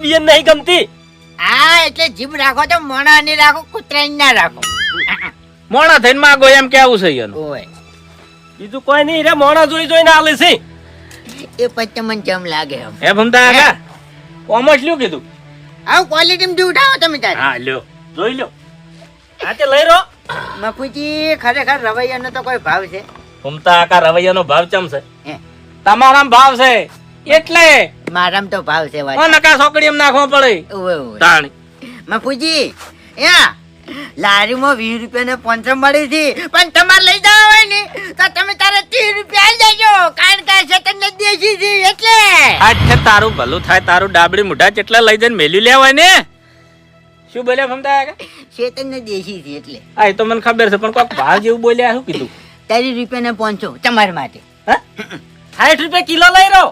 બિયન નહીં ગમતી? હા એટલે જીભ રાખો તો મોણા ની રાખો કૂતરા ના રાખો. મોણા થઈને માગો એમ કેવું છે એનું ઓય. બીજું કોઈ નહીં રે મોણા જોઈ જોઈને આલે છે. એ પછી મને જમ લાગે એમ? હે ભમતા કાકા? કોમર્સ લ્યું કીધું. આવું ક્વોલિટી માં ઉઠાવો તમે તારે. હા લ્યો. જોઈ લ્યો. આ તે લઈ રહો. મફુજી ખરેખર રવૈયાનો તો કોઈ ભાવ છે? ભમતા કાકા રવૈયાનો ભાવ ચમ છે? હે, તમારામાં ભાવ છે. એટલે મારામ તો ભાવ છે ઓ નકા સોકડી નાખવો પડે. ઓવે ઓવે તાણી. મફુજી યા લારીમાં વીસ રૂપિયા ને પાંચસો મળી હતી પણ તમારે લઈ જવા હોય ને તો તમે તારે ત્રીસ રૂપિયા આવી જજો કારણ કે આ શેતર ને દેશી છે એટલે. આજ તારું ભલું થાય તારું ડાબડી મોઢા જેટલા લઈ જઈને મેલી લેવાય ને. શું બોલ્યા ફમતા કાકા? શેતર ને દેશી છે એટલે. હા એ તો મને ખબર છે પણ કોઈક ભાવ જેવું બોલ્યા શું કીધું? ત્રીસ રૂપિયા ને પાંચસો તમારા માટે. હા? સાઠ રૂપિયા કિલો લઈ રહો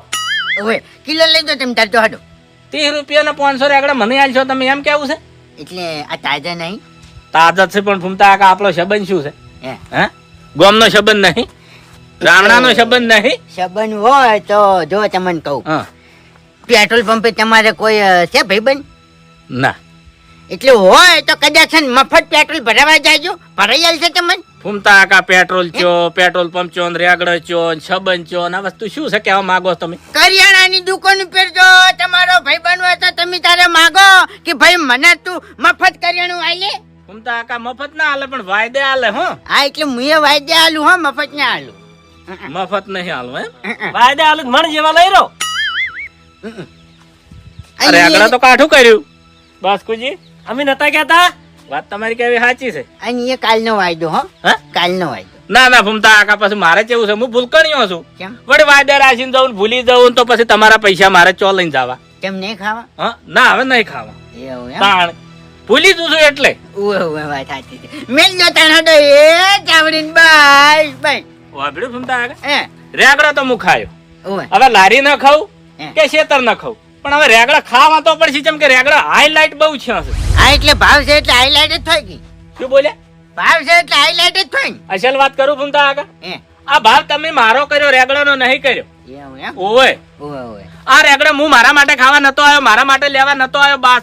ઓવે કિલો લઈ દો તમે તાર તો હાડો ત્રીસ રૂપિયા ને પાંચસો રેગડા મને આલશો તમે એમ કેવું છે? એટલે આ તાજા નહીં. તાજા છે પણ ફૂમતા કાકા આપણો સંબંધ શું છે? હે. હે? ગોમનો સંબંધ નહીં? રામણાનો સંબંધ નહીં? સંબંધ હોય તો જો તમને કહું. પેટ્રોલ પંપે તમારે કોઈ છે ભાઈબંધ? ના. એટલે હોય તો કદાચ ને મફત પેટ્રોલ ભરાવા જાયજો ભરાઈ આવશે તમને? ફૂમતા કા પેટ્રોલ ચો પેટ્રોલ પંપ ચો રેગડો ચો છબન ચો આ વસ્તુ શું છે કેવા માંગો તમે? કરિયાણાની દુકાન ઉપર જો તમારો ભાઈ બનવા તો તમે તારે માગો કે ભાઈ મને તું મફત કરિયાણું આલે? ફૂમતા આકા મફત ના આલે પણ વાયદે આલે હો. હા એટલે હું વાયદે આલું હો મફત ના આલું. મફત નહીં આલું એમ વાયદે આલું મણ જેવા લઈ રહો. અરે આગળ તો કાઠું કર્યું. બાસ્કુજી અમે નતા કહેતા? વાત તમારી કેવી સાચી છે? અને એ કાલનો વાયદો હો. હા? કાલનો વાયદો. ના ના ભૂમતા આખા પછી મારે કેવું છે. હું ભૂલકણીઓ છું. વળી વાયદે રાખીને જવું ભૂલી જવું તો પછી તમારા પૈસા મારે ચો લઈને જવા. કેમ નહીં ખાવા? હા? ના હવે નહીં ખાવા. એવું તાણ. ભૂલી જઉં છું એટલે. મેં વાત સાચી છે. મેલ જો તાણ હડો એ ચાવડીને બાય બાય વાબડું ભૂમતા કાકા રેગડો તો હું ખાયો. હવે લારી ન ખાઉં કે શેતર ન ખાવું પણ હવે રેગડા ખાવા તો પડશે જેમ કે રેગડા હાઈલાઇટ બહુ છે. હા એટલે ભાવ છે એટલે હાઈલાઇટ જ થઈ ગઈ. શું બોલ્યા ભાવ છે એટલે હાઈલાઇટ જ થઈ અસલ વાત કરું ભૂમતા આગા આ ભાવ તમે મારો કર્યો રેગડાનો નહીં કર્યો. ઓવે. ઓવે આ રેગડા હું મારા માટે ખાવા નતો આવ્યો મારા માટે લેવા નતો આવ્યો બાસ